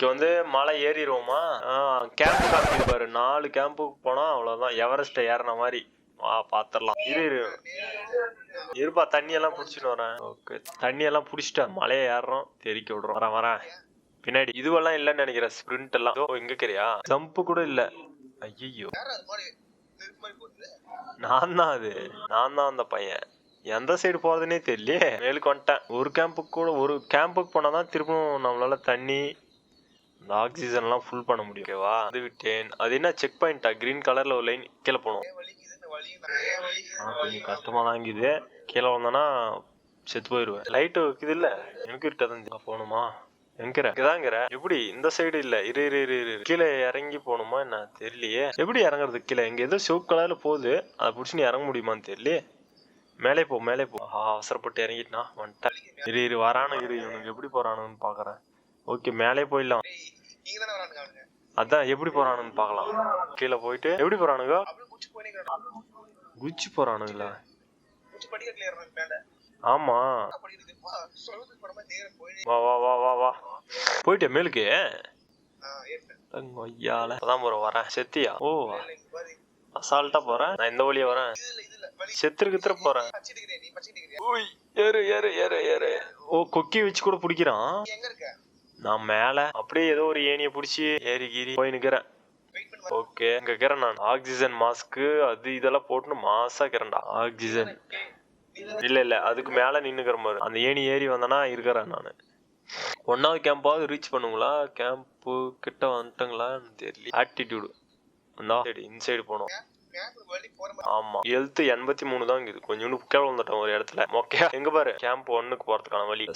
இன்னைக்கு வந்து மலை ஏறிடுவோமா கேம்ப் காமிக்குது பாரு. நாலு கேம்புக்கு போனா அவ்வளவுதான். எவரெஸ்ட் ஏறின மாதிரி. வா பாத்திரலாம் இரு இரு. இருப்பா தண்ணி எல்லாம் புடிச்சிட்டு வரேன். ஓகே. தண்ணி எல்லாம் புடிச்சிட்டா மலையை ஏறுறோம். தெறிக்க விடுறோம். வரேன் வரேன். பின்னாடி. இதுவெல்லாம் இல்லைன்னு நினைக்கிறேன். ஸ்பிரிண்ட் எல்லாம். ஓ இங்க கிரியா ஜம்ப் கூட இல்ல. ஐயோ நான் தான் அது. நான் தான் அந்த பையன். எந்த சைடு போறதுனே தெரியலையே. மேலுக்கு வந்துட்டேன். ஒரு கேம்புக்கு கூட ஒரு கேம்புக்கு போனா தான் திரும்பவும் நம்மளால தண்ணி இந்த ஆக்சிஜன் எல்லாம் ஃபுல் பண்ண முடியும். ஓகேவா அது விட்டேன். அது என்ன? செக் பாயிண்டா கிரீன் கலர்ல ஒரு லைன் கீழே போகணும். கொஞ்சம் கஷ்டமா தான் இருக்குது. கீழே வந்தோன்னா செத்து போயிடுவேன் லைட்டு இருக்குது இல்ல? எனக்கு இருக்காது போகணுமா? எங்கிற இதாங்கிற எப்படி? இந்த சைடு இல்ல. இரு இரு இரு இரு. கீழே இறங்கி போகணுமா என்ன? தெரியலையே. எப்படி இறங்குறது கீழே? இங்க ஏதோ சிவப்பு கலர்ல போகுது. அதை பிடிச்சி நீ இறங்க முடியுமான்னு தெரியலையே. மேலே போ மேலே போ. ஆஹா, அவசரப்பட்டு இறங்கிட்டுனா. வந்துட்டேன். இரு இரு வரானு இரு. இவனுக்கு எப்படி போறானுன்னு பாக்குறேன். ஓகே மேலே போயிடலாம். நீங்க தானே வரானுங்க அவனுங்க அதான் எப்படி போறானுன்னு பார்க்கலாம். கீழே போயிட்டு எப்படி போறானுங்க? குச்சி போறானுங்களா? ஆமா. வா வா வா வா வா போயிட்டே மேலுக்கு? ஐயால. அதான் போற வரேன் செத்தியா? ஓ. அசால்ட்டா போறேன் நான் இந்த வழியா வரேன். இதுல இதுல வலி செத்துரு கித்துற போறேன் ஏறு ஏறு ஏறு ஏறு. ஓ கொக்கி வச்சு கூட பிடிக்கிறான். நீ எங்க இருக்க? நான் மேல அப்படியே ஏதோ ஒரு ஏணியை பிடிச்சி ஏறி கீறி போய் நிக்கிறேன். ஓகே இங்க இருக்கிறேன் நான். ஆக்சிஜன் மாஸ்க் அது இதெல்லாம் போட்டுன்னு மாசா கிரண்டா ஆக்சிஜன் இல்ல இல்ல அதுக்கு மேல நின்னுக்கிற மாதிரி. அந்த ஏணி ஏறி வந்தனா இருக்கிறேன் நானு. ஒன்னாவது கேம்பாவது ரீச் பண்ணுங்களா? கேம்ப்பு கிட்ட வந்துட்டங்களா தெரியல. ஆட்டிடியூடு அந்த சைடு இன்சைடு போனோம். ஆமா எழுத்து எண்பத்தி மூணு தான் இருக்குது கொஞ்சோண்டு கீழே வந்துட்டோம் ஒரு இடத்துல. மொக்கையா. எங்க பாரு? கேம்ப் ஒன்னுக்கு போறதுக்கான வழி.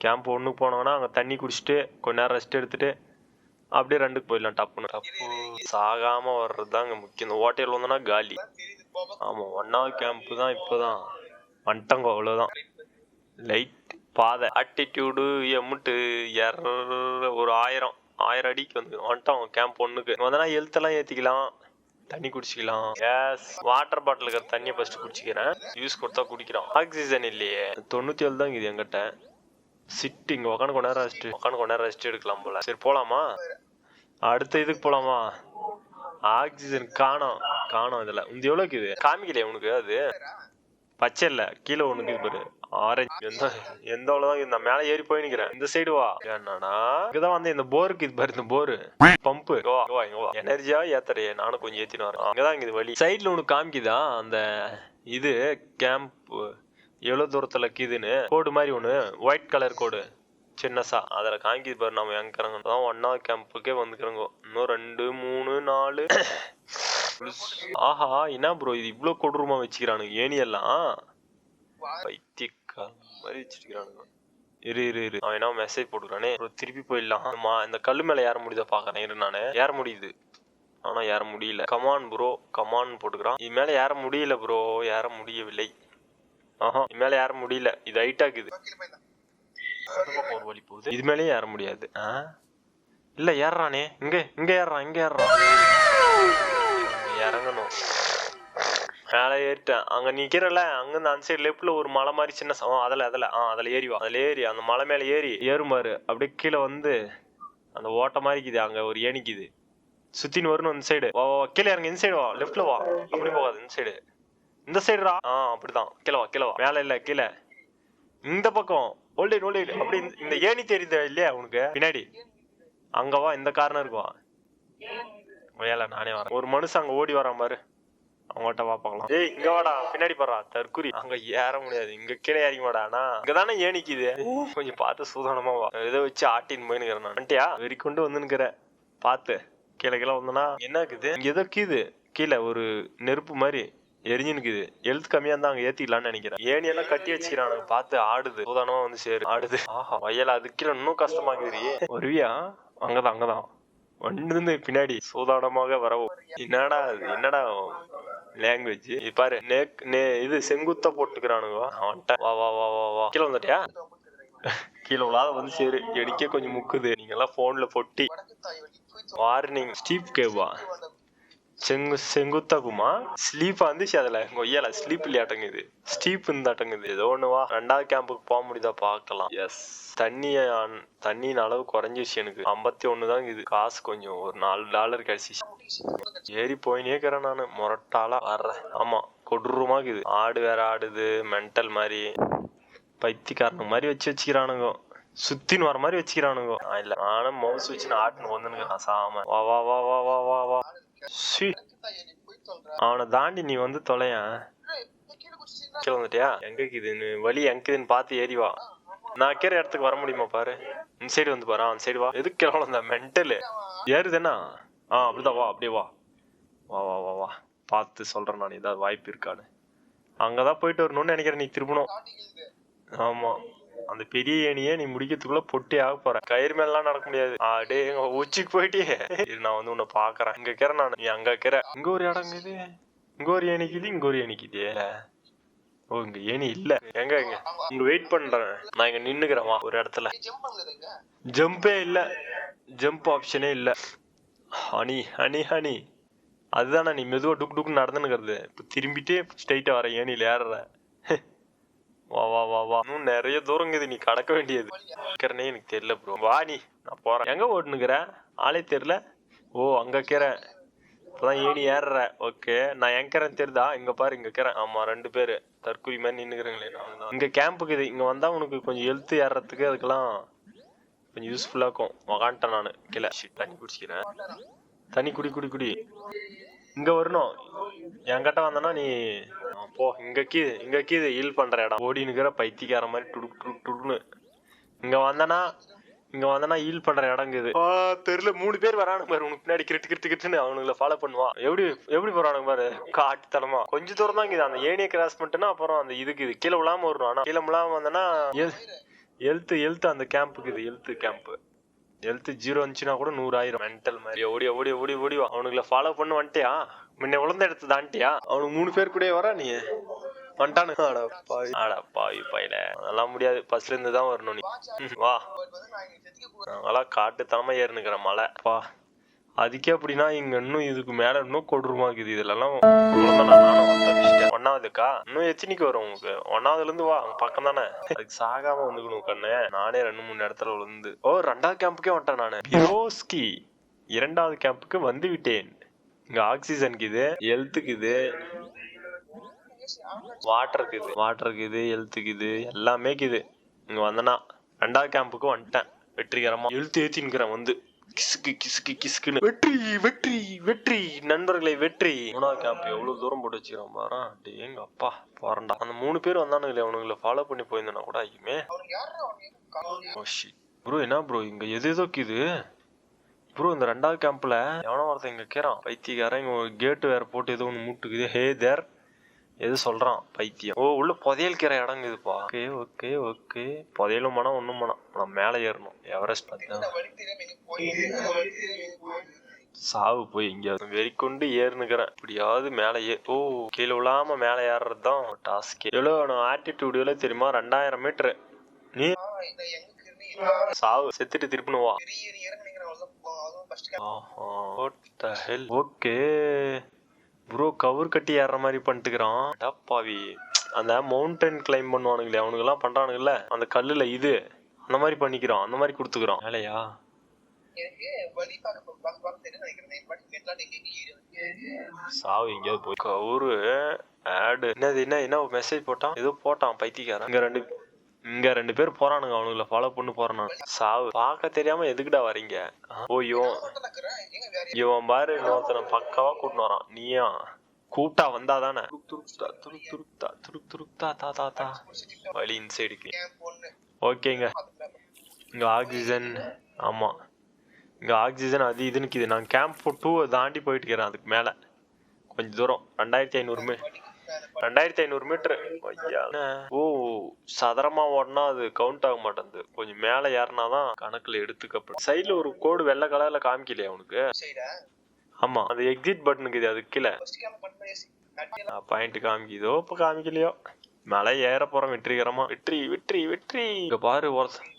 கேம்ப் ஒண்ணுக்கு போனோம்னா அங்க தண்ணி குடிச்சிட்டு கொஞ்ச நேரம் ரெஸ்ட் எடுத்துட்டு அப்படியே ரெண்டுக்கு போயிடலாம் டப்புன்னு. டப்பு சாகாம வர்றது தான் இங்க முக்கியம். இந்த ஓட்டையில் வந்தோம்னா காலி. தான் தெரியுது போக ஆமா ஒன்னாவது கேம்ப் தான் இப்போதான். வந்துட்டங்க அவ்வளவுதான். லைட் பாதை. ஆட்டிடியூடு எம்முட்டு எர ஒரு ஆயிரம் ஆயிரம் அடிக்கு வந்து வந்துட்டோம் கேம்ப் ஒண்ணுக்கு. வந்தனா எழுத்தெல்லாம் ஏத்திக்கலாம். தண்ணி குடிச்சிக்கலாம். கேஸ் வாட்டர் பாட்டில் இருக்கிற தண்ணியை ஃபர்ஸ்ட் குடிச்சிக்கிறேன். யூஸ் கொடுத்தா குடிக்கிறோம். ஆக்சிஜன் இல்லையே. தொண்ணூத்தி ஏழு தான் இது எங்கிட்ட சிட்டிங் உக்காந்து உட்காந்து கொஞ்ச நேரம் ரெஸ்ட் உட்காந்து கொஞ்ச நேரம் ரெஸ்ட் எடுக்கலாம் போல. சரி போலாமா? அடுத்த இதுக்கு போலாமா? ஆக்சிஜன் காணோம். காணோம் இதுல. இந்த எவ்வளவுக்கு இது? காமிக்கலையா உனக்கு அது? பச்சை இல்ல. கீழே ஒண்ணுக்கு இது பாரு. ஆரஞ்சு எந்த எந்த அவ்வளவுதான் இந்த மேல ஏறி போய் நிக்கிறேன். இந்த சைடு வா. என்னன்னா இங்கதான் வந்து இந்த போருக்கு இது பாரு இந்த போரு பம்பு எனர்ஜியா ஏத்தறையே. நானும் கொஞ்சம் ஏத்தினு வரேன். அங்கதான் இது வழி. சைடுல உனக்கு காமிக்குதா? அந்த இது கேம்ப் எவ்வளவு தூரத்துல இருக்குதுன்னு கோடு மாதிரி ஒன்று ஒயிட் கலர் கோடு. சின்னசா. அதுல காங்கி பாரு நம்ம எங்க தான் ஒன்னாவது கேம்புக்கே வந்துக்கிறோங்க. இன்னும் ரெண்டு மூணு நாலு. ஆஹா என்ன ப்ரோ இது இவ்வளோ கொடூரமா வச்சுக்கிறானுங்க. ஏணி எல்லாம். பைத்தியக்கார மாதிரி வச்சிருக்கிறானுங்க இரு இரு இரு. அவன் என்ன மெசேஜ் போட்டுக்கிறானே? திருப்பி போயிடலாம். ஆமா இந்த கல்லு மேல ஏற முடியுதா பாக்குறேன். இரு நானு. ஏற முடியுது? ஆனா ஏற முடியல. Come on bro come on போட்டுக்கிறான். இது மேல ஏற முடியல ப்ரோ ஏற முடியவில்லை. ஆஹா இது மேல ஏற முடியல. இது ஹைட்டா இருக்குது ஒரு வழி போகுது இது மேலயும் ஏற முடியாது. இல்ல ஏறானே இங்க இங்க ஏறான் இங்க ஏறான் இறங்கணும். மேல ஏறிட்டேன். அங்க நிக்கிறல அங்க அந்த சைடு லெஃப்ட்ல ஒரு மலை மாதிரி சின்ன சமம் ஆ, அதுல அதுல. ஆ அதுல ஏறி வா. அதுல ஏறி அந்த மலை மேல ஏறி ஏறுமாரு அப்படியே கீழே வந்து அந்த ஓட்ட மாதிரி இருக்குது. அங்க ஒரு ஏணிக்குது சுத்தின்னு வரணும் இந்த சைடு வா வா கீழே இறங்க. இந்த சைடு வா. லெப்ட்ல வா. அப்படி போகாது இந்த சைடு இந்த சைடுடா ஆ அப்படிதான். கிழவா கிழவா மேல இல்ல கீழே. இந்த பக்கம். ஓல்டேட் ஓல்டேட் அப்படி இந்த- ஏணி தெரியுது இல்லையா உனக்கு? பின்னாடி. அங்க வா இந்த காரணம் இருக்கும் வேலை நானே வரேன். ஒரு மனுஷன் அங்க ஓடி வரான் பாரு. அவங்ககிட்ட வா பார்க்கலாம். ஏய் இங்க வாடா. பின்னாடி பாடுறா தற்குறி அங்க ஏற முடியாது. இங்க கீழே இறங்கி வாடா ஆனா இங்கதானே ஏனிக்குது கொஞ்சம் பார்த்து சூதானமா வா. இதை வச்சு ஆட்டின்னு போயின்னு நான். வந்துட்டியா? வெறி கொண்டு வந்துனுக்குற பார்த்து. கீழே கீழே வந்தனா? என்ன இருக்குது? இங்க எதோ கீது. கீழே ஒரு நெருப்பு மாதிரி. எரிஞ்சுனுக்கு எழுத்து கம்மியா இருந்தா அங்க ஏத்திடலாம்னு நினைக்கிறேன். ஏணி எல்லாம் கட்டி வச்சுக்கிறானுங்க பார்த்து ஆடுது. சூதானமா வந்து சேரு. ஆடுது. ஆஹா வயல அது இன்னும் கஷ்டமா இருக்குது வருவியா? அங்கதான் அங்கதான். வண்டிருந்து பின்னாடி சூதானமாக வரவும். என்னடா இது? என்னடா லாங்குவேஜ் பாரு நேக் நே இது செங்குத்தா போட்டுக்கிறானுங்க. அவன்கிட்ட வா வா வா வா வா. கீழே வந்துட்டியா? கீழே விழாத வந்து சரி. எடிக்க கொஞ்சம் முக்குது. நீங்க எல்லாம் போன்ல பொட்டி. வார்னிங் ஸ்டீப் கேவா செங்கு செங்குத்தாக்குமா ஸ்லீப் வந்துச்சு அதுல. கொய்யால ஸ்லீப் இல்லையாட்டங்குது ஸ்டீப் இருந்தாட்டங்குது ஏதோ ஒண்ணு வா. ரெண்டாவது கேம்புக்கு போக முடியுதா பார்க்கலாம். எஸ் தண்ணி தண்ணியின் அளவு குறைஞ்சிருச்சு எனக்கு. ஐம்பத்தி ஒண்ணு தான் இது காசு கொஞ்சம் ஒரு நாலு டாலர் கிடைச்சிச்சு. ஏறி போயினே இருக்கிறேன் நானு. முரட்டாளா வர்றேன். ஆமா கொடூரமா இருக்குது. ஆடு வேற ஆடுது. மென்டல் மாதிரி. பைத்தியக்காரனுங்க மாதிரி வச்சு வச்சுக்கிறானுங்க. சுத்தின்னு வர மாதிரி வச்சுக்கிறானுங்க. இல்ல. நானும் மவுஸ் வச்சு நான் ஆட்டுன்னு வந்துனுங்க. சாம. வா வா வா வா வா வா. அவனை தாண்டி நீ வந்து தொலையன் கீழே வந்துட்டியா எங்க இருக்குதுன்னு வழி எங்க இருக்குதுன்னு பார்த்து ஏறி வா. நான் இருக்கிற இடத்துக்கு வர முடியுமா பாரு? இந்த சைடு வந்து பாரு. அந்த சைடு வா. எதுக்கு கீழே வந்த மென்டலு ஏறுதுன்னா? ஆ அப்படிதான். வா அப்படியே வா. வா வா வா வா. பார்த்து சொல்றேன் நான். ஏதாவது வாய்ப்பு இருக்கான்னு. அங்கதான் போயிட்டு வரணும்னு நினைக்கிறேன் நீ திரும்பணும். ஸ்டார்டிங் இது ஆமா. அந்த பெரிய ஏணியே நீ முடிக்கிறதுக்குள்ள பொட்டி ஆக போற கயிறு மேலாம் நடக்க முடியாது. அடே எங்க உச்சிக்கு போயிட்டியே. இரு, நான் வந்து உன்னை பாக்குறேன். இங்க இருக்கிறேன் நான். நீ அங்க இருக்கிற இங்க ஒரு இடம் இது இங்க ஒரு ஏணிக்குது இங்க ஒரு ஏணிக்குது ஓ இங்க ஏணி இல்ல. எங்க எங்க? இங்க வெயிட் பண்றேன். நான் இங்க நின்னுக்கிறேன். ஒரு இடத்துல. ஜம்ப் இல்ல. ஜம்ப் ஆப்ஷனே இல்ல. ஹனி ஹனி ஹனி அதுதானே நீ மெதுவா டுக் டுக் நடந்துனுக்கிறது இப்ப திரும்பிட்டே ஸ்ட்ரைட்டா வர ஏணியில ஏறுற. வா வா வா வா. இன்னும் நிறைய தூரம் இருக்குது. நீ கடக்க வேண்டியது. இருக்கிறனே எனக்கு தெரியல ப்ரோ வா நீ. நான் போகிறேன் எங்கே ஓட்டுனுக்குற? ஆளே தெரியல. ஓ அங்கே இருக்கிறேன் இப்பதான் ஏணி ஏறுற. ஓகே. நான் எங்கிறேன் தெரிதா இங்கே பாரு இங்கே இருக்கிறேன் ஆமாம் ரெண்டு பேர். தற்கொலை மாதிரி நின்றுக்கிறேங்களே நான் இங்கே கேம்புக்கு இது இங்கே வந்தால் உனக்கு கொஞ்சம் எழுத்து ஏறுறதுக்கு அதுக்கெல்லாம் கொஞ்சம் யூஸ்ஃபுல்லாக இருக்கும். உக்காந்துட்டேன் நான். கீழே. தண்ணி குடிச்சிக்கிறேன். தண்ணி குடி குடி குடி. இங்க வரணும். என்கிட்ட வந்தனா நீ போ. இங்க கீது இங்க கீது ஹீல் பண்ற இடம். ஓடி நிக்கிற பைத்தியக்கார மாதிரி டுடுக் டுடுக் டுடுன்னு இங்க வந்தனா இங்க வந்தனா ஹீல் பண்ற இடம் இது. தெரியல மூணு பேர் வரானுங்க பாரு. உனக்கு பின்னாடி கிரிட்டு கிரிட்டு கிரிட்டுன்னு அவனுங்கள ஃபாலோ பண்ணுவான். எப்படி எப்படி போறானுங்க பாரு? காட்டுத்தனமா. கொஞ்ச தூரம் தான் இருக்குது அந்த ஏனியை கிராஸ் பண்ணிட்டுனா அப்புறம் அந்த இதுக்கு இது. கீழே விழாம வரணும் ஆனா கீழே விழாம வந்தனா எழுத்து எழுத்து அந்த கேம்புக்கு இது. எழுத்து கேம்ப் எழுத்து ஜீரோ இருந்துச்சுன்னா கூட நூறு ஆயிரம் மென்டல் மாதிரி ஓடி ஓடி ஓடி ஓடி அவனுங்களை ஃபாலோ பண்ணு வந்துட்டியா? முன்ன உழந்த இடத்து தாண்டியா அவனுக்கு மூணு பேர் கூட வர நீ? வந்துட்டானு. பாவி. அட பாவி பையல அதெல்லாம் முடியாது. ஃபர்ஸ்ட்ல இருந்து தான் வரணும் நீ. வா. நாங்களாம் காட்டுத்தனமா ஏறினுக்கிற மலை பா அதுக்கே அப்படின்னா இங்க இன்னும் இதுக்கு மேல இன்னும் கொடூரமா இருக்குது இதுலலாம் நானும் தப்பிச்சிட்டேன் ஒன்னாவதுக்கா இன்னும் எத்தனைக்கு வரும் உங்களுக்கு. ஒன்னாவதுல இருந்து வா பக்கம் தானே. அதுக்கு சாகாம வந்துக்கணும் கண்ணு. நானே ரெண்டு மூணு இடத்துல விழுந்து. ஓ ரெண்டாவது கேம்புக்கே வந்துட்டேன் நானு. பிரோஸ்கி இரண்டாவது கேம்புக்கு வந்து விட்டேன். இங்க ஆக்சிஜனுக்கு இது ஹெல்த்துக்கு இது வாட்டருக்கு இது வாட்டருக்கு இது ஹெல்த்துக்கு இது எல்லாமே இது. இங்க வந்தனா ரெண்டாவது கேம்புக்கு வந்துட்டேன். வெற்றிகரமா எழுத்து ஏத்தின்கிறேன் வந்து. கிசுக்கு கிசுக்கு கிசுக்குன்னு. வெற்றி வெற்றி வெற்றி. நண்பர்களை வெற்றி. மூணாவது கேம்ப் எவ்வளவு தூரம் போட்டு வச்சுக்கிறோம் பாரு? எங்க அப்பா பாருண்டா அந்த மூணு பேர் வந்தானுங்களே அவனுங்களை ஃபாலோ பண்ணி போயிருந்தேனா கூட ஐயுமே. ப்ரோ என்ன ப்ரோ இங்க எது எதோ இது ப்ரோ இந்த ரெண்டாவது கேம்ப்ல எவனோ ஒருத்தன் இங்க கேறான் பைத்தியக்காரன் இங்க ஒரு கேட்டு வேற போட்டு ஏதோ ஒன்று மூட்டுக்குது. ஹே தேர் எது சொல்றான்? பைத்தியம். ஓ உள்ள புதையல் கீரை இடங்குதுப்பா ஓகே ஓகே ஓகே. புதையலும் மனம் ஒண்ணும் மனம். நான் மேலே ஏறணும். எவரெஸ்ட் சாவு போய் எங்கேயாவது. வெறிக்கொண்டு ஏறுனுக்கிறேன். இப்படியாவது மேலே ஏ ஓ கீழே விழாம மேலே ஏறுறது தான் டாஸ்க் எவ்வளோ வேணும்? ஆட்டிடியூட் எவ்வளோ தெரியுமா? ரெண்டாயிரம் மீட்ரு நீ சாவு. செத்துட்டு திருப்பினு வா. பெரிய நீ இறங்க நினைக்கிறேன் அவ்வளவுதான் அதுவும் first What the hell? Okay bro cover கட்டி ஏறுற மாதிரி பண்ணிட்டுக்கிறான். அடப்பாவி அந்த மவுண்டன் கிளைம் பண்ணுவானுங்களே அவனுங்கெல்லாம் பண்றானுங்கல்ல? அந்த கல்லுல இது அந்த மாதிரி பண்ணிக்கிறான் அந்த மாதிரி கொடுத்துக்கிறான். வேலையா? சாவு எங்கேயாவது போய் கவுரு ஆடு என்னது என்ன என்ன மெசேஜ் போட்டான்? ஏதோ போட்டான் பைத்தியக்காரன். இங்க ரெண்டு இங்க ரெண்டு பேர் போறானுங்க அவனுங்கள ஃபாலோ பண்ணு போறேன்? சாவு. பார்க்க தெரியாம எதுக்குடா வரீங்க? ஓ இவன் இவன் பாரு இன்னொருத்தனை பக்காவா கூட்டினு வரான். நீயா? கூட்டா வந்தாதானே? துருக் துருக்தா துருக் துருக்தா துருக் துருக்தா தா தா தா வழி இன்சைடுக்கு. ஓகேங்க. இங்க ஆக்சிஜன் ஆமா. இங்க ஆக்சிஜன் அது இதுன்னு நான் கேம்ப் டூ தாண்டி போயிட்டு இருக்கிறேன் அதுக்கு மேல. கொஞ்சம் தூரம். ரெண்டாயிரத்தி ஐநூறுமே. ரெண்டாயிரத்தி ஐநூறு மீட்டர். ஓ சதுரமா ஓடினா அது கவுண்ட் ஆக மாட்டேங்குது கொஞ்சம் மேல ஏறினாதான் கணக்குல எடுத்துக்கப்படும். சைடுல ஒரு கோடு வெள்ளை கலர்ல காமிக்கலையா உனக்கு? ஆமா. அது எக்ஸிட் பட்டனுக்கு இது அது கீழே. பாயிண்ட் காமிக்குதோ இப்ப காமிக்கலையோ? மலை ஏற போறோம் வெற்றிகரமா. வெற்றி வெற்றி வெற்றி. இங்க பாரு ஒருத்தன்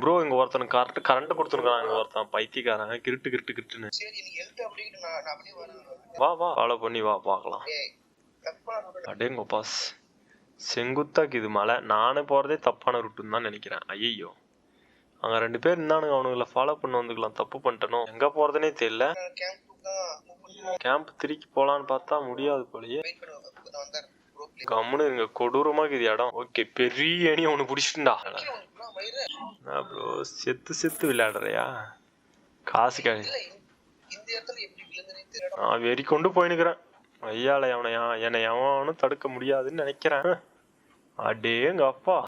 ப்ரோ இங்க ஒருத்தனுக்கு கரெக்ட் கரண்ட் கொடுத்துருக்கான் இங்க ஒருத்தன் பைத்தியக்காரன். கிருட்டு கிருட்டு கிருட்டுன்னு. வா வா. ஃபாலோ பண்ணி வா நான் அடேங்க பாஸ் செங்குத்தாக்கு இது மலை. நானே போறதே தப்பான ரூட்டுன்னு தான் நினைக்கிறேன். ஐயோ அங்க ரெண்டு பேர் இருந்தானுங்க. அவனுங்களை ஃபாலோ பண்ண வந்துக்கலாம். தப்பு பண்ணிட்டனோ. எங்க போறதுனே தெரியல. கேம்ப் திருக்கி போலான்னு பார்த்தா முடியாது போலயே. கம்முன்னு இருங்க. கொடூரமா இருக்குது இடம். ஓகே பெரிய அணி ஒன்று பிடிச்சிட்டுண்டா. ப்ரோ செத்து செத்து விளையாடுறியா? காசு கிடையாது நான் வெறி கொண்டு போயினுக்கிறேன் ஐயால அவனையா என்னை எவனும் தடுக்க முடியாதுன்னு நினைக்கிறேன். அடேங்க அப்பா.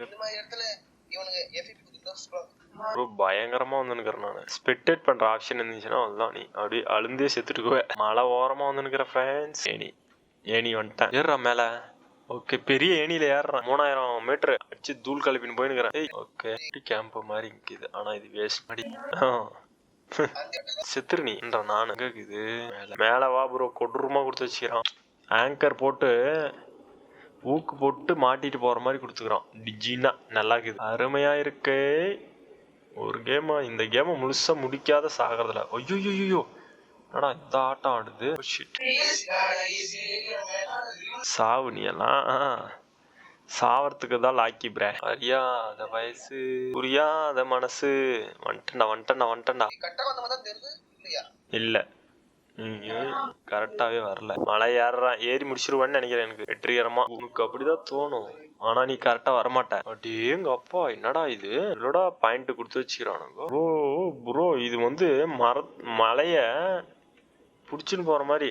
ப்ரோ பயங்கரமா வந்துனுக்கிறேன் நான். ஸ்பெக்டேட் பண்ற ஆப்ஷன் இருந்துச்சுன்னா அதுதான் நீ. அப்படியே அழுந்தே செத்துட்டுக்குவே. மலை ஓரமா வந்துனுக்கிற ஃப்ரெண்ட்ஸ் ஏனி ஏனி வந்துட்டேன். ஏறுறா மேல. ஓகே பெரிய ஏணியில ஏறுறேன். மூணாயிரம் மீட்டர் அடிச்சு தூள் கலப்பின்னு போயினுக்கிறேன் ஓகே கேம்ப் மாதிரி நிக்குது. ஆனா இது வேஸ்ட் மாதிரி ஆ. அந்த இடத்துல செத்துரு நீன்ற நானு. இருக்குது மேல. வா ப்ரோ கொடூரமா கொடுத்து வச்சுக்கிறான். ஆங்கர் போட்டு ஊக்கு போட்டு மாட்டிட்டு போற மாதிரி கொடுத்துக்கிறான். டிஜினா. நல்லா இருக்குது. அருமையா இருக்கு. ஒரு கேம் இந்த கேமை முழுசா முடிக்காத சாகிறதுல ஐயோ ஐயோ என்னடா இந்த ஆட்டம் ஆடுது? Oh. சாவு நீ எல்லாம். சாவறதுக்கு தான் லாக்கி பிரே அறியாத வயசு புரியாத மனசு. வந்துட்டா வந்துட்டா வந்துட்டா இல்ல. கரெக்டாவே வரல. மலை ஏறுறான் ஏறி முடிச்சிருவான்னு நினைக்கிறேன் எனக்கு. வெற்றிகரமா. உனக்கு அப்படிதான் தோணும். ஆனா நீ கரெக்டா வரமாட்ட. அடேங்க அப்பா என்னடா இது? இல்லடா பாயிண்ட் கொடுத்து வச்சுக்கிறானுங்க? ப்ரோ ப்ரோ இது வந்து மர மலைய புடிச்சுன்னு போற மாதிரி.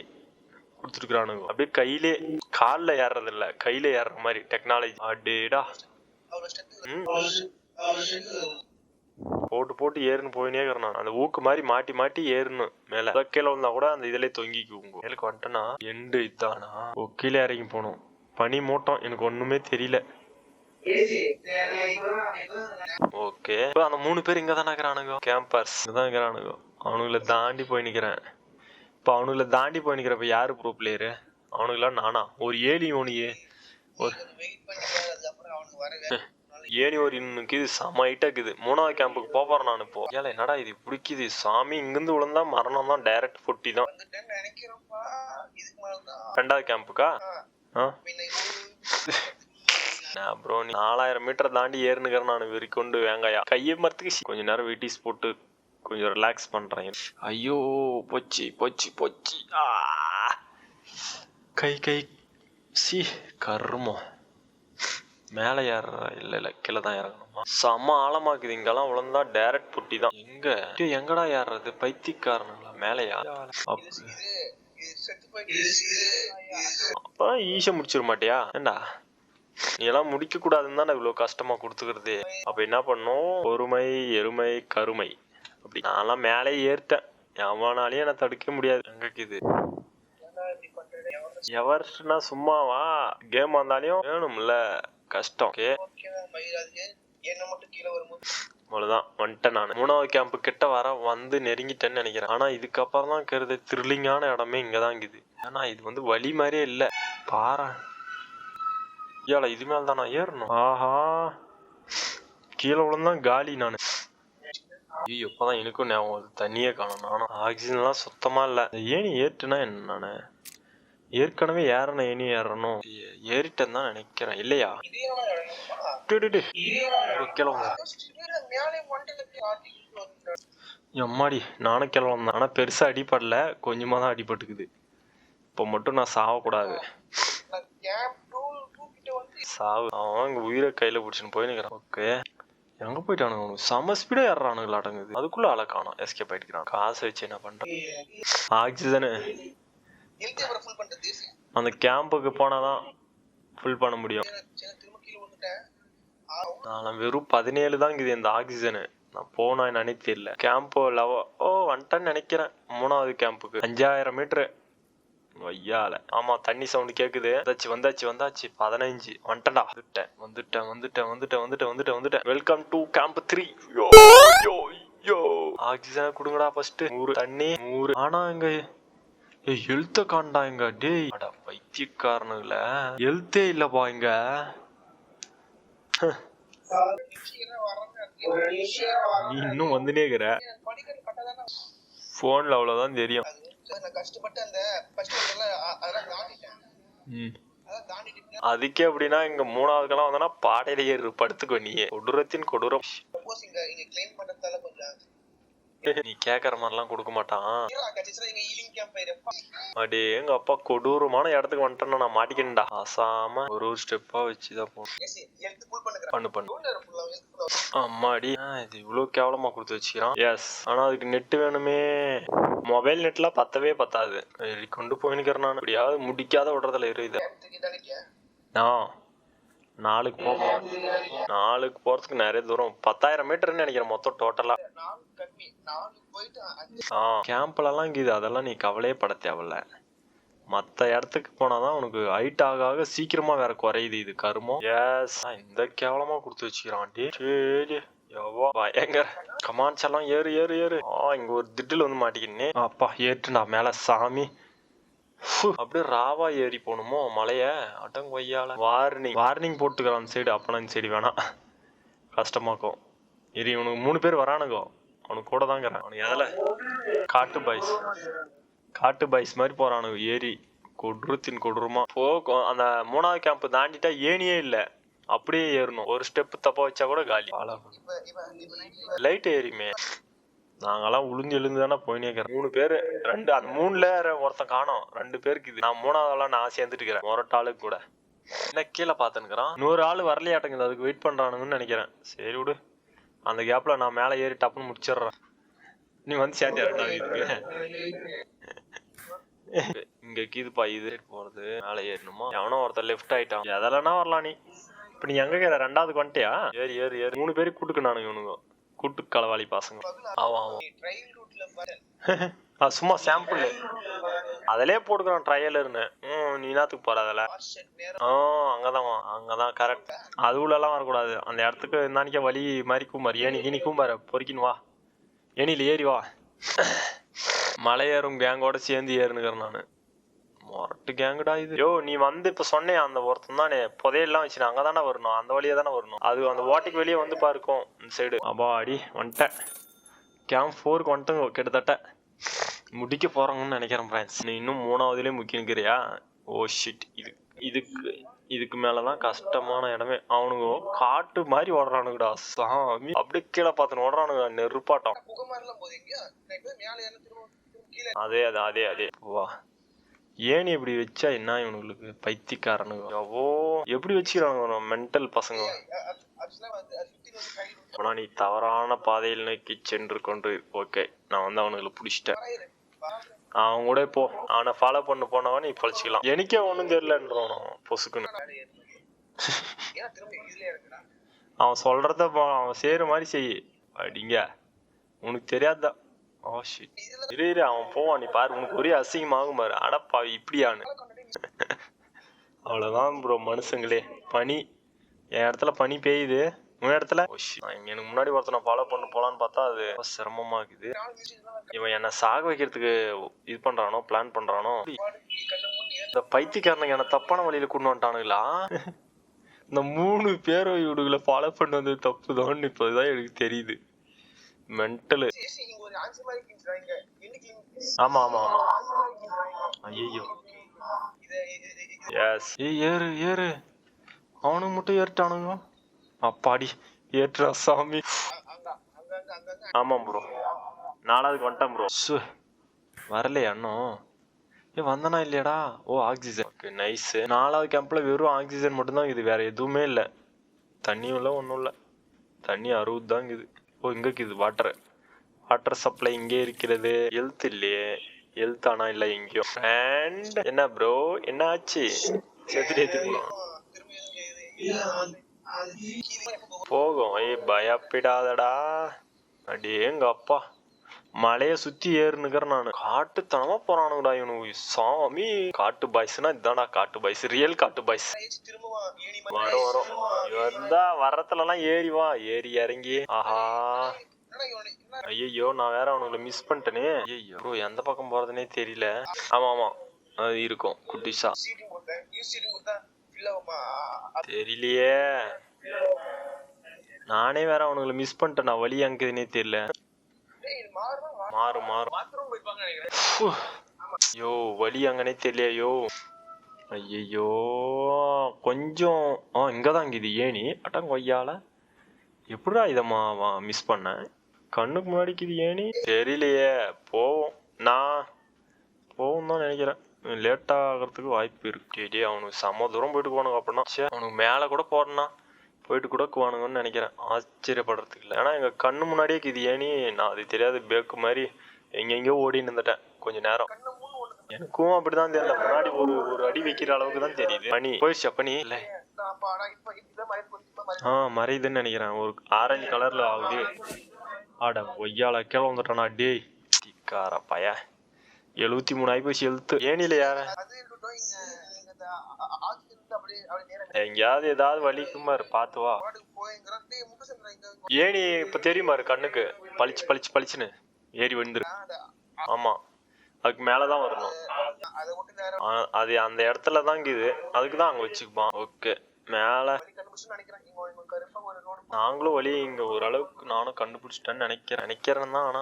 கொடுத்துருக்குறானுங்க. அப்படியே கையிலே கால்ல ஏறுறது இல்ல கையில ஏறுற மாதிரி டெக்னாலஜி அடேடா. போட்டு போட்டு ஏறுனு போயினே இருக்கிறான் அந்த ஊக்கு மாதிரி மாட்டி மாட்டி ஏறணும் மேல. கீழே வந்தா கூட அந்த இதுல தொங்கிக்குவோங்க மேலுக்கு வந்துட்டேன்னா எண்டு இதானா? ஓ கீழே இறங்கி போகணும் பனி மூட்டம். எனக்கு ஒண்ணுமே தெரியல. ஓகே. இப்போ அந்த மூணு பேர் இங்க தானே இருக்கிறானுங்க? கேம்பர்ஸ் இங்க தான் இருக்கிறானுங்க. அவனுங்களை தாண்டி போய் நிக்கிறேன். இப்போ அவனுங்களை தாண்டி போய் நிக்கிறப்ப யாரு ப்ரோ பிளேயரு அவனுங்களா நானா. ஒரு ஏலி ஒனியே ஒரு ஏணி ஒரு இன்னுக்கு இது செம இருக்குது. மூணாவது கேம்புக்கு போறேன் நான் இப்போ. ஏல என்னடா இது பிடிக்குது சாமி இங்கிருந்து விழுந்தா மரணம் தான் டைரக்ட் பொட்டி தான். ரெண்டாவது கேம்புக்கா ஆ. ப்ரோ நீ நாலாயிரம் மீட்டர் தாண்டி ஏறுனுக்கிறேன் நான் வெறி கொண்டு வேங்காயா. கையை மரத்துக்கு கொஞ்ச நேரம் வீட்டிஸ் போட்டு கொஞ்சம் ரிலாக்ஸ் பண்றேன். ஐயோ போச்சு போச்சு போச்சு. கை கை. சி கருமம். மேலே ஏற இல்ல இல்ல கீழே தான் இறங்கணுமா? செம்ம ஆழமாக்குது. இங்கெல்லாம் உழந்தா டைரக்ட் புட்டி தான். எங்க? எங்கடா ஏறுறது? பைத்தியக்காரனுங்களா? மேலே அப்பதான் ஈஸியா முடிச்சிட மாட்டியா? ஏண்டா? நீ எல்லாம் முடிக்க கூடாதுன்னு தான் இவ்வளவு கஷ்டமா கொடுத்துக்கிறது. அப்ப என்ன பண்ணும்? பொறுமை எருமை கருமை. அப்படி நான்லாம் மேலே ஏறிட்டேன். எவனாலையும் என்ன தடுக்க முடியாது. எங்க இது? எவர்னா சும்மாவா? கேம் வந்தாலையும் வேணும்ல. கஷ்டம். ஓகே. மட்டும் அவ்வளவுதான். வந்துட்டேன் நான். மூணாவது கேம்ப் கிட்ட வர வந்து நெருங்கிட்டேன்னு நினைக்கிறேன். ஆனா இதுக்கப்புறம் தான் கருது. த்ரில்லிங்கான இடமே இங்கதான் இருக்குது. ஆனா இது வந்து வழி மாதிரியே இல்ல. பாரு. ஏல இது மேல தான் நான் ஏறணும். ஆஹா. கீழே விழுந்தான் காலி நானு. ஐயோ இப்பதான் எனக்கும் ஞாபகம் வருது. தண்ணியே காணும். நானும் ஆக்சிஜன்லாம் சுத்தமா இல்ல. ஏணி ஏற்றுனா என்ன நானு ஏற்கனவே ஏறணும் ஏணி ஏறணும். ஏறிட்டேன்னு தான் நினைக்கிறேன். இல்லையா? கிளம்பு எம்மாடி நானும் கிளம்ப ஆனா பெருசா அடிபடல. கொஞ்சமா தான் அடிபட்டுக்குது. இப்போ மட்டும் நான் சாவக்கூடாது. சாவு. அவன் உயிரை கையில பிடிச்சின்னு போய் நிக்கிறான் ஓகே. எங்க போயிட்டானுங்க அவனுக்கு செம ஸ்பீடா ஏறானுங்களா அடங்குது அதுக்குள்ள ஆளை எஸ்கேப் ஆயிட்டுக்கிறான். காசு வச்சு என்ன பண்றான் ஆக்சிஜனு அந்த கேம்புக்கு போனாதான் ஃபுல் பண்ண முடியும். நான் வெறும் பதினேழு தான் இருக்குது இந்த ஆக்சிஜனு நான் போனா நினைத்து தெரியல கேம்போ லவ ஓ வந்துட்டேன்னு நினைக்கிறேன். மூணாவது கேம்புக்கு அஞ்சாயிரம் மீட்டரு வையால. ஆமா தண்ணி சவுண்ட் கேக்குது. வந்தாச்சு வந்தாச்சு வந்தாச்சு. பதினஞ்சு. வந்துட்டேன்டா. வந்துட்டேன் வந்துட்டேன் வந்துட்டேன் வந்துட்டேன் வந்துட்டேன் வந்துட்டேன் வந்துட்டேன். Welcome to camp three yo yo yo oxygen கொடுங்கடா first நூறு. தண்ணி நூறு. ஆனா இங்க எழுத்த காண்டா இங்க. டேய். அட பைத்தியக்காரனுங்கள. எழுத்தே இல்லப்பா இங்க. நீ இன்னும் வந்துனே இருக்கிற. போன்ல அவ்வளவுதான் தெரியும். நான் கஷ்டப்பட்டு அந்த ஃபர்ஸ்ட் அதெல்லாம் தாண்டிட்டேன். ம். அதான் தாண்டிட்டு அதுக்கே அப்படின்னா இங்க மூணாவதுக்கெல்லாம் வந்தனா பாடையில ஏறு படுத்துக்கோ நீ கொடூரத்தின் கொடூரம். சப்போஸ் இங்க இங்க கிளைம் பண்றதால கொஞ்சம் நீ கேக்குற மாதிரிலாம் கொடுக்க மாட்டான். அடே எங்க அப்பா கொடூரமான இடத்துக்கு வந்துட்டேன்னா நான் மாட்டிக்கிண்டா அசாம ஒரு ஒரு ஸ்டெப்பா வச்சுதான் போகணும் பண்ணு பண்ணு. அம்மாடி. இது இவ்வளவு கேவலமா கொடுத்து வச்சுக்கிறான். எஸ் ஆனா அதுக்கு நெட் வேணுமே. மொபைல் நெட்லாம் பத்தவே பத்தாது. கொண்டு போயினுக்கிறேன் நான். எப்படியாவது முடிக்காத விடுறதுல இரு இது. எடுத்துக்கிட்டு தானே ஆ நாலுக்கு போகணும் நாலுக்கு போறதுக்கு நிறைய தூரம். பத்தாயிரம் மீட்டர்னு நினைக்கிறேன் மொத்தம் டோட்டலா கம்மி. நாலு போயிட்டு கேம்ப்லலாம் இங்குது அதெல்லாம் நீ கவலையே பட தேவையில்ல. மற்ற இடத்துக்கு போனாதான் உனக்கு ஹைட் ஆக ஆக சீக்கிரமா வேற குறையுது இது கருமம். எஸ் இந்த கேவலமா கொடுத்து வச்சுக்கிறான் சரி எவ்வளோ பயங்கர. கமான்ஸ் எல்லாம் ஏறு ஏறு ஏறு. ஆ இங்க ஒரு திட்டில் வந்து மாட்டிக்கினே அப்பா ஏற்றுண்டா மேல சாமி. அப்படியே ராவா ஏறி போகணுமோ மலைய? அடங்க கொய்யால. வார்னிங் வார்னிங் போட்டுக்கிறான் அந்த சைடு அப்பனா இந்த சைடு வேணாம். கஷ்டமாக்கும். இரு இவனுக்கு மூணு பேர் வரானுங்கோ. அவனுக்கு கூட தாங்கிறான் அவனுக்கு எதில்? காட்டு பாய்ஸ். காட்டு பாய்ஸ் மாதிரி போறானுங்க. ஏறி கொடூரத்தின் கொடூரமா. போ அந்த மூணாவது கேம்ப் தாண்டிட்டா ஏனியே இல்ல. அப்படியே ஏறணும். ஒரு ஸ்டெப் தப்பா வச்சா கூட காலி. லைட் ஏறிமே. நாங்கெல்லாம் உளுந்து எழுந்து தானே போயினே இருக்கிறோம். மூணு பேர் ரெண்டு அந்த மூணுல ஒருத்தன் காணோம். ரெண்டு பேருக்கு இது. நான் மூணாவதெல்லாம் நான் சேர்ந்துட்டு இருக்கிறேன். மொரட்டாளுக்கு கூட. என்ன கீழே பார்த்துன்னுக்குறான். நூறு ஆள் வரலையாட்டங்குது. அதுக்கு வெயிட் பண்றானுங்கன்னு நினைக்கிறேன். சரி விடு. அந்த கேப்ல நான் மேலே ஏறி டப்புன்னு முடிச்சிடுறேன். நீ வந்து சேர்ந்தியா ரெண்டாவது இதுக்கு இங்க கீதுப்பா இது போறது மேலே ஏறணுமா? எவனோ ஒருத்தர் லெஃப்ட் ஆயிட்டான். எதெல்லாம் வரலாம் நீ. இப்ப நீ எங்க இருக்கிற ரெண்டாவதுக்கு வந்துட்டியா? ஏறி ஏறி ஏறி. மூணு பேருக்கு கூட்டுக்கு நானுங்க இவனுங்க. கூட்டு களவாளி பாசங்க. ஆமா ஆமா சும்மா சாம்பிள் அதிலே போட்டுக்கிறோம் ட்ரையலர்னு ம் நீ என்னத்துக்கு போற அதில்? ஆ அங்கதான் வா அங்கதான் கரெக்ட் அது உள்ளலாம் வரக்கூடாது. அந்த இடத்துக்கு நாளைக்கே வழி மாதிரி கூம்பாரு ஏனி இனி கூம்பாரு பொறிக்கின்னு வா. ஏனியில் ஏறி வா. மலை ஏறும் கேங்கோட சேர்ந்து ஏறுனுக்கிறேன் நான். மொரட்டு கேங்குடா இது. யோ நீ வந்து இப்போ சொன்னே அந்த ஒருத்தன் தானே. புதையெல்லாம் வச்சு அங்கே தானே வரணும். அந்த வழியா தானே வரணும். அது அந்த ஓட்டைக்கு வெளியே வந்து பாருக்கும் இந்த சைடு அப்பா அடி வந்துட்டேன் கேம்ப் ஃபோருக்கு வந்துட்டேங்க கிட்டத்தட்ட. முடிக்க போறாங்கன்னு நினைக்கிறேன் ஃப்ரெண்ட்ஸ் நீ இன்னும் மூணாவதுலேயே முக்கிய நிற்கிறியா ஓ ஷிட் இது இதுக்கு இதுக்கு மேலதான் கஷ்டமான இடமே. அவனுங்க காட்டு மாதிரி ஓடுறானுங்கடா சாமி. அப்படியே கீழே பார்த்துன்னு ஓடுறானுங்க நெருப்பாட்டம். அதே அதே அதே அதே. வா. ஏன் இப்படி வச்சா என்ன இவனுங்களுக்கு பைத்தியக்காரனுங்க? ஓ எப்படி வச்சுக்கிறானுங்க மென்டல் பசங்க? ஆனால் ஆனா நீ தவறான பாதையில் நோக்கி சென்று கொண்டு ஓகே நான் வந்து அவனுங்களை பிடிச்சிட்டேன். அவன் கூட போ அவனை ஃபாலோ பண்ண போனவன் நீ பழிச்சிக்கலாம். எனக்கே ஒன்றும் தெரியலன்றான் பொசுக்குன்னு. அவன் சொல்றத பா- அவன் செய்யற மாதிரி செய். அடிங்க. உனக்கு தெரியாதா? Oh, ஓ ஷிட் இரு இரு அவன் போவான். நீ பாரு உனக்கு ஒரே அசிங்கமாகும் பாரு. அடப்பா இப்படியான்னு. அவ்வளவுதான் ப்ரோ மனுஷங்களே. பனி என் இடத்துல பனி பெய்யுது. உன் இடத்துல? எனக்கு முன்னாடி ஒருத்தனை ஃபாலோ பண்ண போலான்னு பார்த்தா அது ரொம்ப சிரமமா இருக்குது இவன் என்ன சாக வைக்கிறதுக்கு இது பண்றானோ பிளான் பண்றானோ? இந்த பைத்தியக்காரனுங்க என்ன தப்பான வழியில கொண்டு வந்துட்டானுங்களா? இந்த மூணு பேரும் இவடுகளை ஃபாலோ பண்ண வந்தது தப்பு தான் இப்போதான் எனக்கு தெரியுது. மென்டலு ஆமா ஆமா ஆமா. ஐயோ எஸ் ஏறு ஏறு. அவனுக்கு மட்டும் ஏறிட்டானுங்க. அப்பாடி ஏற்றா சாமி. ஆமாம் ப்ரோ நாலாவதுக்கு வந்துட்டேன் ப்ரோ சு வரலையா இன்னும் ஏ வந்தனா இல்லையாடா? ஓ ஆக்சிஜன் ஓகே நைஸ் நாலாவது கேம்ப்ல வெறும் ஆக்சிஜன் மட்டும்தான் இது வேற எதுவுமே இல்லை. தண்ணியும் இல்லை ஒன்றும் இல்லை. தண்ணி அறுபது தான் ஓ இங்கே இருக்குது வாட்டர் வாட்டர் சப்ளை இங்கே இருக்கிறது. ஹெல்த் இல்லையே. ஹெல்த் ஆனா இல்லை எங்கேயும் அண்ட் என்ன ப்ரோ என்ன ஆச்சு செத்துட்டு ஏற்றி போகும்? போகும் ஏய் பயப்படாதடா. அடேங்க அப்பா மலைய சுத்தி ஏறுனுக்கிற நானு. காட்டுத்தனமா போறானுங்கடா இவனு. சாமி. காட்டு பாய்ஸ்னா இதான்டா. காட்டு பாய்ஸ் ரியல் காட்டு பாய்ஸ் ஏசி வரும். வரும் வந்தா வர்றதுல எல்லாம் ஏறி வா. ஏறி இறங்கி. ஆஹா. ஐயோ நான் வேற அவனுங்களை மிஸ் பண்ணிட்டேனே. ஐயோ ப்ரோ எந்த பக்கம் போறதுனே தெரியல. ஆமா ஆமா. அது இருக்கும். குட்டிஷா தெரியலையே. நானே வேற அவனுங்களை மிஸ் பண்ணிட்டேன். நான் வழி அங்குதுன்னே தெரியல. மாறும்? மாறும் பாத்ரூம் போயிருப்பாங்கன்னு நினைக்கிறேன். யோ வழி அங்கனே தெரியலையோ ஐயோ. கொஞ்சம் ஆ இங்கே தான் இது ஏணி அட்டம் கொய்யால. எப்படிடா இதை மா மிஸ் பண்ணேன் கண்ணுக்கு முன்னாடிக்கு இது ஏணி தெரியலையே. போவோம். நான் போவோம் தான் நினைக்கிறேன். லேட் ஆகிறதுக்கு வாய்ப்பு இருக்கு. டேய், அவனுக்கு செம்ம தூரம் போயிட்டு போகணுங்க அப்படின்னா. சே அவனுக்கு மேலே கூட போடணும் போயிட்டு கூட குவானுங்கன்னு நினைக்கிறேன். ஆச்சரியப்படுறதுக்கு இல்லை. ஏன்னா எங்கள் கண்ணு முன்னாடியே இது ஏனி நான் அது தெரியாத பேக்கு மாதிரி எங்கெங்கேயோ ஓடின்னு இருந்துட்டேன் கொஞ்ச நேரம். எனக்கும் அப்படிதான் தெரியல முன்னாடி ஒரு ஒரு அடி வைக்கிற அளவுக்கு தான் தெரியுது. பனி போயிடுச்சு பனி இல்லை. ஆ மறையுதுன்னு நினைக்கிறேன். ஒரு ஆரஞ்சு கலர்ல ஆகுது. ஆட ஒய்யால கீழே வந்துட்டானா டேய் திக்கார பய எழுபத்தி மூணு ஆயிப்போச்சு எழுத்து ஏனில யார? எங்கேயாவது ஏதாவது வலிக்குமாரு பார்த்து வா. ஏணி இப்ப தெரியுமாரு கண்ணுக்கு? பளிச்சு பளிச்சு பளிச்சுன்னு. ஏறி அந்த ஆமா. அதுக்கு மேலதான் வரணும். அதை அந்த இடத்துல தான் இருக்குது அதுக்கு தான் அங்க வச்சுக்குப்பான். ஓகே. மேல. நாங்களும் வழி இங்க ஓரளவுக்கு நானும் கண்டுபிடிச்சிட்டேன்னு நினைக்கிறேன். நினைக்கிறேன் தான் ஆனா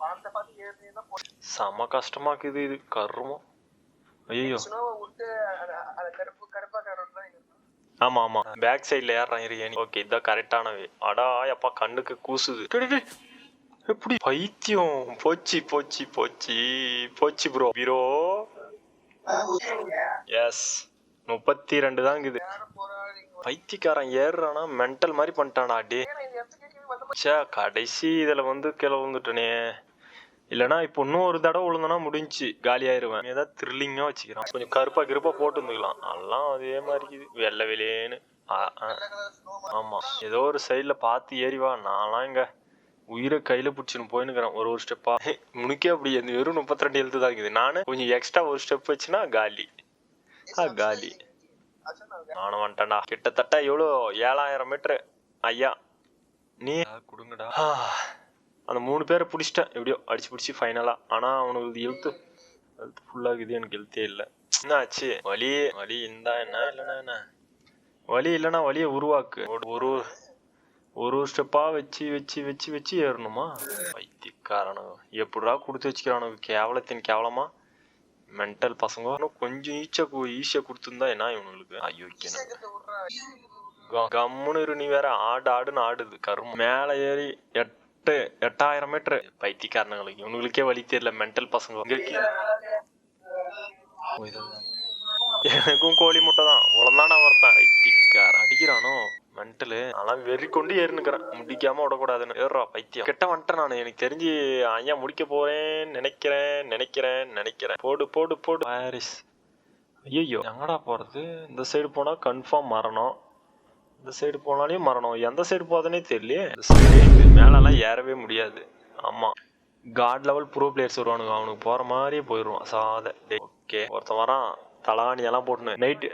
பார்த்த பார்த்து ஏறினா போச்சு செம கஷ்டமா இருக்குது இது. கருமம். ஐயோ. ஆமா ஆமா. பேக் சைடுல ஏறான் இரு ஓகே இதான் கரெக்டான வே அடா அப்பா கண்ணுக்கு கூசுது. எப்படி? பைத்தியம். போச்சு போச்சு போச்சு. போச்சு ப்ரோ பீரோ எஸ் முப்பத்தி ரெண்டு தான் இருக்குது. பைத்தியக்காரன் ஏறுறானா? மென்டல் மாதிரி பண்ணிட்டானா டே ஏன்னா இந்த இடத்துக்கு கேட்க வந்த ச்சே கடைசி இதுல வந்து கீழே விழுந்துட்டனே இல்லனா இப்போ இன்னும் ஒரு தடவை விழுந்தனா முடிஞ்சுச்சு காலி ஆயிருவேன். ஏதாவது த்ரில்லிங்கா வச்சுக்கிறான். கொஞ்சம் கருப்பா கிருப்பா போட்டு வந்துக்கலாம் எல்லாம் அதே மாதிரி இருக்குது. வெள்ளை வெளியேன்னு. ஆ, ஆ. ஸ்னோ ஆமா. ஏதோ ஒரு சைடுல பார்த்து ஏறி வா. நான்லாம் இங்க உயிரை கையில பிடிச்சின்னு போயின்னுக்கிறேன். ஒரு ஒரு ஸ்டெப்பா முனுக்கே அப்படி. அந்த வெறும் முப்பத்தி ரெண்டு எழுத்து தான் இருக்குது. நானு கொஞ்சம் எக்ஸ்ட்ரா ஒரு ஸ்டெப் வச்சுனா காலி. ஆ காலி. நானும் வந்துட்டேன்டா. கிட்டத்தட்ட எவ்வளோ? ஏழாயிரம் மீட்டரு ஐயா நீ கொடுங்கடா. அந்த மூணு பேரை பிடிச்சிட்டேன். எப்படியோ அடிச்சு பிடிச்சி ஃபைனலா ஆனா அவனுக்கு எழுத்து எழுத்து ஃபுல்லாகுது எனக்கு எழுத்தே இல்லை. என்ன ஆச்சு? வலி வலி இருந்தா என்ன இல்லைன்னா என்ன? வலி இல்லைன்னா வலியை உருவாக்கு. ஒரு ஒரு ஒரு ஸ்டெப்பா வச்சு வச்சு வச்சு வச்சு ஏறணுமா? பைத்தியக்காரனுங்க எப்படிடா கொடுத்து வச்சுக்கிறானுங்க கேவலத்தின் கேவலமா? மென்டல் பசங்க. கொஞ்சம் ஈச்சா ஈஸியா கொடுத்துருந்தா என்ன இவனுங்களுக்கு? க- கம்முன்னு இரு நீ வேற ஆடு ஆடுன்னு ஆடுது. கரும. மேல ஏறி எட்டு எட்டாயிரம் மீட்டர் பைத்தியக்காரனுங்களுக்கு இவனுங்களுக்கே வழி தெரியல மென்டல் பசங்க எனக்கும் கோழி முட்டை தான் உழந்தானா ஒருத்தன் பைத்தியக்கார அடிக்கிறானோ மென்டலு அதெல்லாம் வெறி கொண்டு ஏறினுக்கிறேன் முடிக்காம விடக்கூடாதுன்னு ஏறா பைத்தியம் கிட்ட வந்துட்டேன் நான் எனக்கு தெரிஞ்சு ஐயா முடிக்க போறேன் நினைக்கிறேன் நினைக்கிறேன் நினைக்கிறேன் போடு போடு போடு பாரிஸ் ஐயோ எங்கடா போறது இந்த சைடு போனா கன்ஃபார்ம் மரணம் இந்த சைடு போனாலையும் மரணம். எந்த சைடு போகுதுன்னே தெரியலையே. இந்த சைடு இது மேலெல்லாம் ஏறவே முடியாது. ஆமா. காட் லெவல் ப்ரோ பிளேயர்ஸ் வருவானுங்க. அவனுக்கு போற மாதிரியே போயிடுவான். சாத. ஓகே ஒருத்தன் வரான். தலாணி எல்லாம் போட்டுன்னு. நைட்டு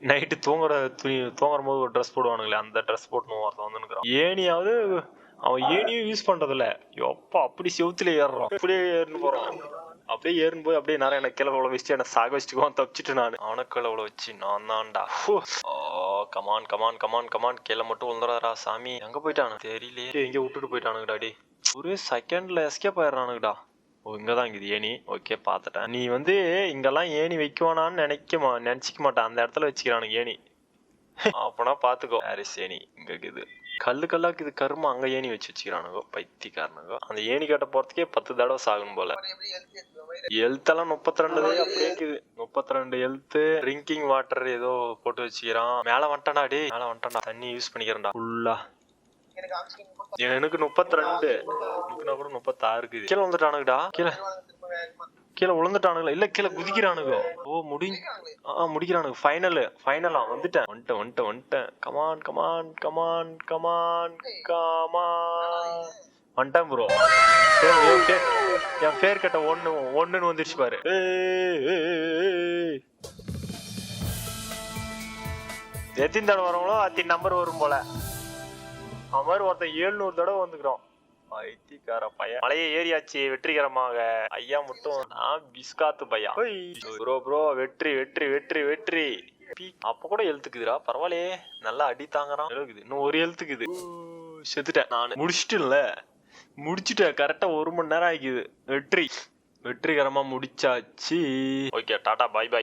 நைட்டு தூங்குற துணி தூங்குற போது ஒரு ட்ரெஸ் போடுவானுங்களே. அந்த ட்ரெஸ் போட்டுன்னு ஒருத்தன் வந்து ஏனியாவது அவன் ஏனியும் யூஸ் பண்றதில்ல. எப்பா அப்படி செவுத்துல ஏறுறான். அப்படியே ஏறுன்னு போறான். அப்படியே ஏறும் போய் அப்படியே நிறைய எனக்கு கிளை உள்ள வச்சுட்டு என்ன சாக வச்சுட்டுக்குவான் தப்பிச்சிட்டு நான். அவனை கிளை உள்ள வச்சு நான் தான்டா. ஓ come on come on come on come on கீழே மட்டும் விழுந்துறாரா சாமி. எங்க போயிட்டானு தெரியலையே. எங்க விட்டுட்டு போயிட்டானுங்கடா டே ஒரே செகண்ட்ல எஸ்கேப் ஆயிடுறானுங்கடா. ஓ இங்கதான் இருக்குது ஏணி. ஓகே பார்த்துட்டேன். நீ வந்து இங்கெல்லாம் ஏணி வைக்குவானான்னு நினைக்க நினைச்சிக்க மாட்டான். அந்த இடத்துல வச்சுக்கிறானுங்க ஏணி. அப்பனா பாத்துக்கோ ஹாரிஸ் ஏணி. இங்க இருக்குது. கல்லு கல்லாக்கு இது கரும அங்க ஏணி வச்சு வச்சுக்கிறானுங்க பைத்தியக்காரனுங்க. அந்த ஏணி கட்ட போறதுக்கே பத்து தடவை சாகணும் போல. ஹெல்த் எல்லாம் எழுத்தெல்லாம் முப்பத்தி ரெண்டு அப்படியே முப்பத்தி ரெண்டு எழுத்து ட்ரிங்கிங் வாட்டர் ஏதோ போட்டு வச்சுக்கிறான். மேல வந்துட்டான்டா டே மேல வந்துட்டான்டா. தண்ணி யூஸ் பண்ணிக்கிறேன்டா. ஃபுல்லா எனக்கு எனக்கு முப்பத்தி ரெண்டு அப்புறம் கூட முப்பத்தாறு இருக்குது. கீழே வந்துட்டானுங்கடா கீழே. கீழே விழுந்துட்டானுங்களா? இல்ல கீழே குதிக்கிறானுங்க. ஓ முடி ஆ முடிக்கிறானுங்க. ஃபைனல் ஃபைனலா வந்துட்டேன். வந்துட்டேன் வந்துட்டேன் வந்துட்டேன். Come on come on come on come on come on வந்துட்டேன் ப்ரோ என் பேர் கட்ட ஒண்ணு ஒண்ணுன்னு வந்துருச்சு பாரு. எத்தனை தடவை வரவங்களோ அத்தனை நம்பர் வரும் போல. அவன் மாதிரி ஒருத்தன் ஏழுநூறு தடவை வந்துக்கிறோம் ஐத்திக்கார பையன். மலையை ஏறியாச்சு வெற்றிகரமாக. ஐயா மட்டும் நான் பிஸ்காத்து பையா ப்ரோ ப்ரோ வெற்றி வெற்றி வெற்றி வெற்றி. அப்ப கூட எழுத்துக்குதுடா பரவாயில்லையே. நல்லா அடி தாங்குறான். இன்னும் ஒரு எழுத்துக்குது. செத்துட்டேன் நான். முடிச்சிட்டுல முடிச்சுட்டேன். கரெக்டா ஒரு மணி நேரம் ஆகிக்குது. வெற்றி. வெற்றிகரமா முடிச்சாச்சு. Okay tata bye bye